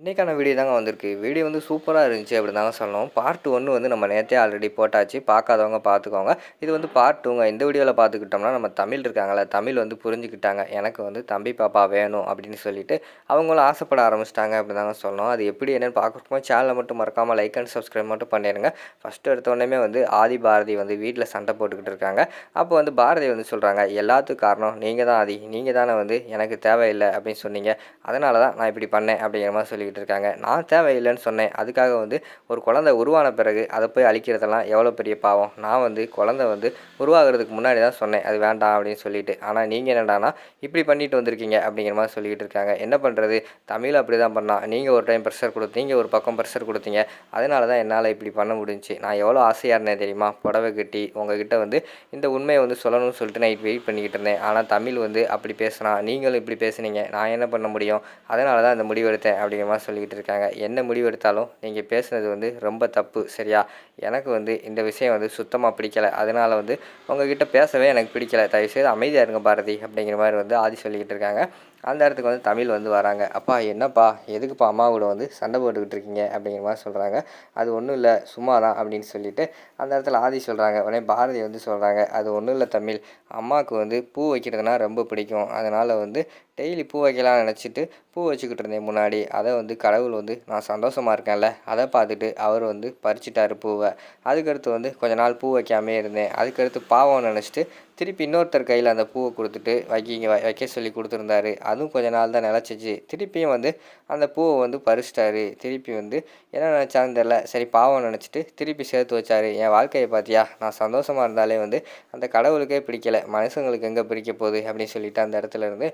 இன்றைக்கான வீடியோ தாங்க வந்திருக்கு. வீடியோ வந்து சூப்பராக இருந்துச்சு அப்படி தாங்க சொல்லணும். பார்ட் ஒன்று வந்து நம்ம நேற்றே ஆல்ரெடி போட்டாச்சு. பார்க்காதவங்க பார்த்துக்கோங்க. இது வந்து பார்ட் டூங்க இந்த வீடியோவில் பார்த்துக்கிட்டோம்னா நம்ம தமிழ் இருக்காங்களே தமிழ் வந்து புரிஞ்சுக்கிட்டாங்க. எனக்கு வந்து தம்பி பாப்பா வேணும் அப்படின்னு சொல்லிட்டு அவங்களும் ஆசைப்பட ஆரம்பிச்சிட்டாங்க அப்படி தாங்க சொல்லணும். அது எப்படி என்னென்னு பார்க்குறப்போ சேனலை மட்டும் மறக்காமல் லைக் அண்ட் சப்ஸ்கிரைப் மட்டும் பண்ணிடுங்க ஃபஸ்ட்டு எடுத்தோடனே வந்து ஆதி பாரதி வந்து வீட்டில் சண்டை போட்டுக்கிட்டு இருக்காங்க. அப்போ வந்து பாரதி வந்து சொல்கிறாங்க எல்லாத்துக்கும் காரணம் நீங்கள் தான் ஆதி. நீங்கள் தானே வந்து எனக்கு தேவையில்லை அப்படின்னு சொன்னீங்க. அதனால தான் நான் இப்படி பண்ணேன் அப்படிங்கிற மாதிரி சொல்லி சொல்லிக்கிட்டு இருக்காங்க. நான் தேவையில்லைன்னு சொன்னேன். அதுக்காக வந்து ஒரு குழந்தை உருவான பிறகு அதை போய் அழிக்கிறதெல்லாம் எவ்வளோ பெரிய பாவம்? நான் வந்து குழந்தை வந்து உருவாகிறதுக்கு முன்னாடி தான் சொன்னேன். அது வேண்டாம் அப்படின்னு சொல்லிட்டு. ஆனால் நீங்கள் என்னடானா இப்படி பண்ணிட்டு வந்திருக்கீங்க அப்படிங்கிற மாதிரி சொல்லிக்கிட்டு இருக்காங்க. என்ன பண்ணுறது தமிழ் அப்படி தான் பண்ணான். நீங்கள் ஒரு டைம் ப்ரெஷர் கொடுத்தீங்க ஒரு பக்கம் ப்ரெஷர் கொடுத்தீங்க. அதனால தான் என்னால் இப்படி பண்ண முடிஞ்சுச்சு. நான் எவ்வளோ ஆசையாக இருந்தேன் தெரியுமா? புடவை கட்டி உங்ககிட்ட வந்து இந்த உண்மையை வந்து சொல்லணும்னு சொல்லிட்டு நைட் வெயிட் பண்ணிக்கிட்டு இருந்தேன். ஆனால் தமிழ் வந்து அப்படி பேசுனா நீங்களும் இப்படி பேசுனீங்க. நான் என்ன பண்ண முடியும்? அதனால தான் இந்த முடிவு எடுத்தேன் அப்படிங்கிற மாதிரி சொல்லிக்கிட்டு இருக்காங்க. என்ன முடிவு எடுத்தாலும் நீங்கள் பேசுனது வந்து ரொம்ப தப்பு சரியா? எனக்கு வந்து இந்த விஷயம் வந்து சுத்தமாக பிடிக்கல. அதனால் வந்து உங்ககிட்ட பேசவே எனக்கு பிடிக்கலை. தயவுசெய்து அமைதியாக இருங்க பாரதி அப்படிங்கிற மாதிரி வந்து ஆதி சொல்லிக்கிட்டு இருக்காங்க. அந்த இடத்துக்கு வந்து தமிழ் வந்து வராங்க. அப்பா என்னப்பா? எதுக்குப்பா அம்மா கூட வந்து சண்டை போட்டுக்கிட்டு இருக்கீங்க? அப்படிங்கிற மாதிரி சொல்கிறாங்க அது ஒன்றும் இல்லை சும்மா தான் அப்படின்னு சொல்லிட்டு அந்த இடத்துல ஆதி சொல்கிறாங்க உடனே பாரதி வந்து சொல்கிறாங்க அது ஒன்றும் இல்லை தமிழ். அம்மாவுக்கு வந்து பூ வைக்கிறதுனா ரொம்ப பிடிக்கும். அதனால் வந்து டெய்லி பூ வைக்கலாம்னு நினச்சிட்டு பூ வச்சுக்கிட்டு இருந்தேன் முன்னாடி. அதை வந்து கடவுள் வந்து நான் சந்தோஷமாக இருக்கேன்ல. அதை பார்த்துட்டு அவர் வந்து பறிச்சிட்டார் பூவை. அதுக்கடுத்து வந்து கொஞ்ச நாள் பூ வைக்காமே இருந்தேன். அதுக்கடுத்து பாவம் நினச்சிட்டு திருப்பி இன்னொருத்தர் கையில் அந்த பூவை கொடுத்துட்டு வைக்கிங்க வைக்க சொல்லி கொடுத்துருந்தாரு. அதுவும் கொஞ்ச நாள் தான் நிலச்சிச்சு. திருப்பியும் வந்து அந்த பூவை வந்து பறிச்சிட்டாரு. திருப்பி வந்து என்ன நினச்சான்னு தெரில சரி பாவம் நினச்சிட்டு திருப்பி சேர்த்து வச்சாரு. என் வாழ்க்கையை பார்த்தியா நான் சந்தோஷமாக இருந்தாலே வந்து அந்த கடவுளுக்கே பிடிக்கல. மனுஷங்களுக்கு எங்கே பிடிக்க போகுது அப்படின்னு சொல்லிட்டு அந்த இடத்துல இருந்து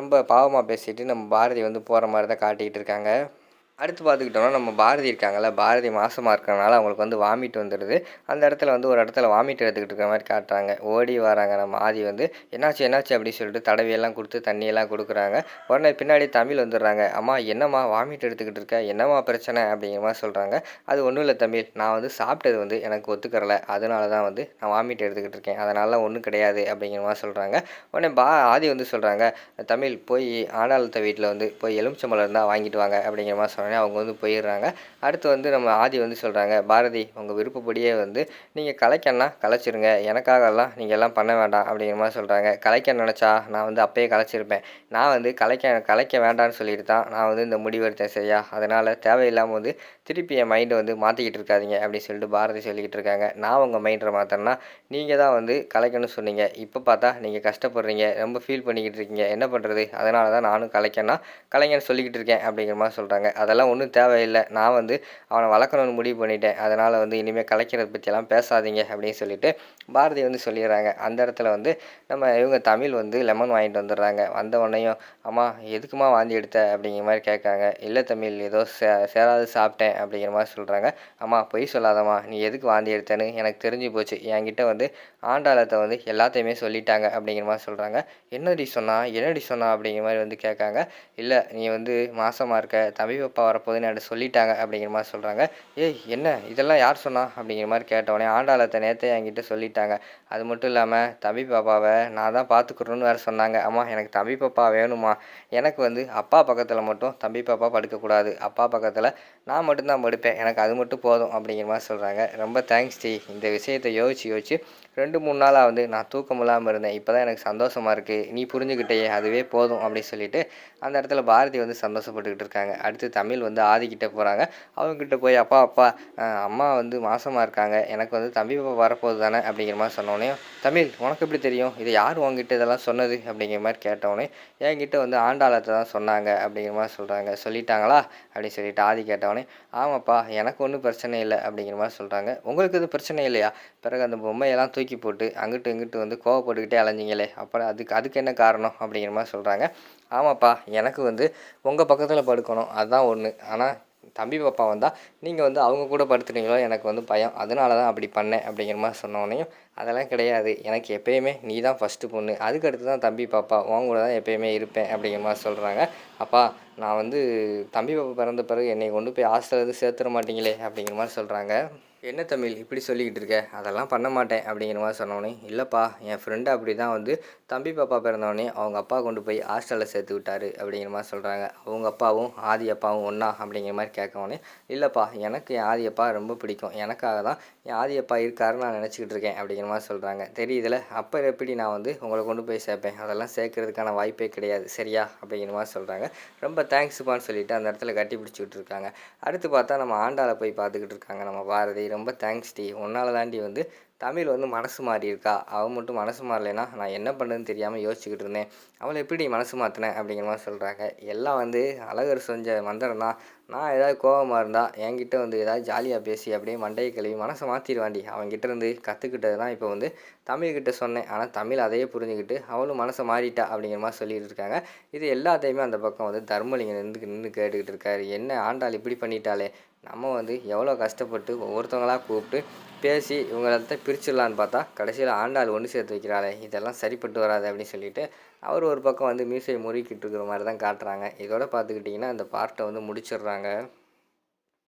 ரொம்ப பாவமாக பேசிட்டு நம்ம பாரதி வந்து போகிற மாதிரி தான் காட்டிக்கிட்டு இருக்காங்க. அடுத்து பார்த்துக்கிட்டோம்னா நம்ம பாரதி இருக்காங்கல்ல பாரதி மாசமாக இருக்கிறனால அவங்களுக்கு வந்து வாமிட் வந்துடுது. அந்த இடத்துல வந்து ஒரு இடத்துல வாமிட் எடுத்துக்கிட்டு இருக்கிற மாதிரி காட்டுறாங்க. ஓடி வராங்க. நம்ம ஆதி வந்து என்னாச்சு என்னாச்சு? அப்படின்னு சொல்லிட்டு தடவையெல்லாம் கொடுத்து தண்ணியெல்லாம் கொடுக்குறாங்க. உடனே பின்னாடி தமிழ் வந்துடுறாங்க. அம்மா என்னம்மா வாமிட் எடுத்துக்கிட்டு இருக்க? என்னம்மா பிரச்சனை? அப்படிங்கிற மாதிரி சொல்கிறாங்க அது ஒன்றும் இல்லை தமிழ் நான் வந்து சாப்பிட்டது வந்து எனக்கு ஒத்துக்கறல. அதனால தான் வந்து நான் வாமிட் எடுத்துக்கிட்டு இருக்கேன். அதனால ஒன்றும் கிடையாது அப்படிங்கிற மாதிரி சொல்கிறாங்க உடனே பா ஆதி வந்து சொல்கிறாங்க தமிழ் போய் ஆண்டாளத்த வீட்டில் வந்து போய் எலுமிச்சம்பழம் இருந்தால் வாங்கிட்டு வாங்க அப்படிங்கிற மாதிரி சொன்னோன்னே அவங்க வந்து போயிடுறாங்க. அடுத்து வந்து நம்ம ஆதி வந்து சொல்கிறாங்க பாரதி உங்கள் விருப்பப்படியே வந்து நீங்கள் கலைக்கன்னா கலைச்சிருங்க எனக்காகலாம் நீங்கள் எல்லாம் பண்ண வேண்டாம் அப்படிங்கிற மாதிரி சொல்கிறாங்க கலைக்க நினச்சா நான் வந்து அப்பயே கலைச்சிருப்பேன். நான் வந்து கலைக்க கலைக்க வேண்டாம்னு சொல்லிட்டு தான் நான் வந்து இந்த முடிவெடுத்தேன் சரியா? அதனால் தேவையில்லாமல் வந்து திருப்பி என் மைண்டை வந்து மாற்றிக்கிட்டு இருக்காதீங்க அப்படின்னு சொல்லிட்டு பாரதி சொல்லிக்கிட்டு இருக்காங்க. நான் உங்கள் மைண்டை மாற்றேன்னா நீங்கள் தான் வந்து கலைக்கணும்னு சொன்னீங்க. இப்போ பார்த்தா நீங்கள் கஷ்டப்படுறீங்க ரொம்ப ஃபீல் பண்ணிக்கிட்டு இருக்கீங்க. என்ன பண்ணுறது அதனால தான் நானும் கலைக்கன்னா கலைஞன் சொல்லிக்கிட்டு இருக்கேன் அப்படிங்கிற மாதிரி சொல்கிறாங்க அதெல்லாம் ஒன்றும் தேவையில்லை. நான் வந்து அவனை வளர்க்கணும்னு முடிவு பண்ணிட்டேன். அதனால் வந்து இனிமேல் கலைக்கிறத பற்றியெல்லாம் பேசாதீங்க அப்படின்னு சொல்லிட்டு பாரதி வந்து சொல்லிடுறாங்க. அந்த இடத்துல வந்து நம்ம இவங்க தமிழ் வந்து லெமன் வாங்கிட்டு வந்துடுறாங்க. வந்த உடனேயும் அம்மா எதுக்குமா வாந்தி எடுத்த? அப்படிங்கிற மாதிரி கேட்காங்க இல்லை தமிழ் ஏதோ சே சேராது சாப்பிட்டேன். அப்படிங்கிற மாதிரி சொல்கிறாங்க அம்மா பொய் சொல்லாதம்மா. நீ எதுக்கு வாந்தி எடுத்தேன்னு? எனக்கு தெரிஞ்சு போச்சு. என்கிட்ட வந்து ஆண்டாளத்தை வந்து எல்லாத்தையுமே சொல்லிட்டாங்க அப்படிங்கிற மாதிரி சொல்கிறாங்க என்னடி சொன்னா என்னடி சொன்னா அப்படிங்கிற மாதிரி வந்து கேட்காங்க. இல்லை நீ வந்து மாசமாக இருக்க தம்பி பாப்பா வரப்போதுன்னு என்கிட்ட சொல்லிட்டாங்க அப்படிங்கிற மாதிரி சொல்கிறாங்க ஏய் என்ன? இதெல்லாம் யார் சொன்னா? அப்படிங்கிற மாதிரி கேட்டவொடனே ஆண்டாளத்தை நேற்றே என்கிட்ட சொல்லிட்டாங்க. அது மட்டும் இல்லாமல் தம்பி பாப்பாவை நான் தான் பார்த்துக்கிறோன்னு வேறு சொன்னாங்க. அம்மா எனக்கு தம்பி பாப்பா வேணுமா எனக்கு வந்து அப்பா பக்கத்தில் மட்டும் தம்பி பாப்பா படுக்கக்கூடாது அப்பா பக்கத்தில் நான் மட்டும்தான் படுப்பேன். எனக்கு அது மட்டும் போதும் அப்படிங்கிற மாதிரி சொல்கிறாங்க ரொம்ப தேங்க்ஸ் டி. இந்த விஷயத்தை யோசிச்சு யோசிச்சு ரெண்டு ரெண்டு மூணு நாளாக வந்து நான் தூக்கம் இல்லாமல் இருந்தேன். இப்போ தான் எனக்கு சந்தோஷமாக இருக்குது நீ புரிஞ்சுக்கிட்டே அதுவே போதும் அப்படின்னு சொல்லிட்டு அந்த இடத்துல பாரதி வந்து சந்தோஷப்பட்டுக்கிட்டு இருக்காங்க. அடுத்து தமிழ் வந்து ஆதிக்கிட்ட போகிறாங்க அவங்கக்கிட்ட போய் அப்பா அப்பா அம்மா வந்து மாசமாக இருக்காங்க. எனக்கு வந்து தம்பி பாப்பா வரப்போகுது தானே? அப்படிங்கிற மாதிரி சொன்னோடனே தமிழ் உனக்கு எப்படி தெரியும்? இது யார் உங்ககிட்ட இதெல்லாம் சொன்னது? அப்படிங்கிற மாதிரி கேட்டவுடனே என்கிட்ட வந்து ஆண்டாளத்தை தான் சொன்னாங்க. அப்படிங்கிற மாதிரி சொல்கிறாங்க சொல்லிட்டாங்களா? அப்படின்னு சொல்லிட்டு ஆதி கேட்டவொடனே ஆமாப்பா எனக்கு ஒன்றும் பிரச்சனை இல்லை. அப்படிங்கிற மாதிரி சொல்கிறாங்க உங்களுக்கு எதுவும் பிரச்சனை இல்லையா? பிறகு அந்த பொம்மையெல்லாம் தூக்கி போட்டு அங்கிட்டு இங்கிட்டு வந்து கோவப்பட்டுக்கிட்டே அலைஞ்சிங்களே அப்புறம் அதுக்கு அதுக்கு என்ன காரணம் அப்படிங்கிற மாதிரி சொல்கிறாங்க ஆமாப்பா எனக்கு வந்து உங்கள் பக்கத்தில் படுக்கணும் அதுதான் ஒன்று ஆனால் தம்பி பாப்பா வந்தால் நீங்கள் வந்து அவங்க கூட படுத்துட்டீங்களோ எனக்கு வந்து பயம். அதனால தான் அப்படி பண்ணேன் அப்படிங்கிற மாதிரி சொன்னோடனையும் அதெல்லாம் கிடையாது. எனக்கு எப்பயுமே நீ தான் ஃபஸ்ட்டு பொண்ணு. அதுக்கடுத்து தான் தம்பி பாப்பா உன் கூட தான் எப்பயுமே இருப்பேன் அப்படிங்கிற மாதிரி சொல்கிறாங்க அப்பா நான் வந்து தம்பி பாப்பா பிறந்த பிறகு என்னை கொண்டு போய் ஹாஸ்டலில் சேர்த்துட மாட்டீங்களே அப்படிங்கிற மாதிரி சொல்கிறாங்க என்ன தமிழ் இப்படி சொல்லிக்கிட்டு இருக்க? அதெல்லாம் பண்ண மாட்டேன் அப்படிங்கிற மாதிரி சொன்னோடனே இல்லைப்பா என் ஃப்ரெண்டு அப்படி தான் வந்து தம்பி பாப்பா பிறந்தவொடனே அவங்க அப்பா கொண்டு போய் ஹாஸ்டலில் சேர்த்து விட்டாரு அப்படிங்கிற மாதிரி சொல்கிறாங்க அவங்க அப்பாவும் ஆதி அப்பாவும் ஒன்றா அப்படிங்கிற மாதிரி கேட்கவுடனே இல்லைப்பா எனக்கு என் ஆதி அப்பா ரொம்ப பிடிக்கும். எனக்காக தான் என் ஆதி அப்பா இருக்காருன்னு நான் நினச்சிக்கிட்டு இருக்கேன் அப்படிங்கிற மாதிரி சொல்கிறாங்க தெரியுதுல அப்போ எப்படி நான் வந்து உங்களை கொண்டு போய் சேர்ப்பேன்? அதெல்லாம் சேர்க்கறதுக்கான வாய்ப்பே கிடையாது. சரியா? அப்படிங்கிற மாதிரி சொல்கிறாங்க ரொம்ப தேங்க்ஸுப்பான்னு சொல்லிட்டு அந்த இடத்துல கட்டி பிடிச்சிக்கிட்டு இருக்காங்க அடுத்து பார்த்தா நம்ம ஆண்டாளை போய் பார்த்துக்கிட்டு இருக்காங்க. நம்ம பாரதி ரொம்ப தேங்க்ஸ் டி. ஒன்றால் தாண்டி வந்து தமிழ் வந்து மனசு மாறி இருக்கா? அவள் மட்டும் மனசு மாறலைன்னா நான் என்ன பண்ணுறதுன்னு தெரியாமல் யோசிச்சுக்கிட்டு இருந்தேன். அவளை எப்படி மனசு மாற்றினேன் அப்படிங்கிற மாதிரி சொல்கிறாங்க எல்லாம் வந்து அழகர் செஞ்ச மந்திரம் தான் நான் ஏதாவது கோபமாக இருந்தால் என்கிட்ட வந்து ஏதாவது ஜாலியாக பேசி அப்படியே மண்டையை கழுவி மனசை மாற்றிடுவாண்டி அவன்கிட்ட இருந்து கற்றுக்கிட்டது தான் இப்போ வந்து தமிழ்கிட்ட சொன்னேன். ஆனால் தமிழ் அதையே புரிஞ்சுக்கிட்டு அவளும் மனசை மாறிட்டா அப்படிங்கிற மாதிரி சொல்லிட்டு இருக்காங்க. இது எல்லாத்தையுமே அந்த பக்கம் வந்து தர்மலிங்கம் நின்று நின்று கேட்டுக்கிட்டு இருக்காரு. என்ன ஆண்டாள் இப்படி பண்ணிட்டாலே நம்ம வந்து எவ்வளோ கஷ்டப்பட்டு ஒவ்வொருத்தவங்களா கூப்பிட்டு பேசி இவங்கள்ட்ட பிரிச்சிடலான்னு பார்த்தா கடைசியில் ஆண்டாள் ஒன்று சேர்த்து வைக்கிறாளே இதெல்லாம் சரிப்பட்டு வராது அப்படின்னு சொல்லிட்டு அவர் ஒரு பக்கம் வந்து மீசையை முறுக்கிட்டு இருக்கிற மாதிரி தான் காட்டுறாங்க. இதோட பார்த்துக்கிட்டிங்கன்னா அந்த பார்ட்டை வந்து முடிச்சிடுறாங்க.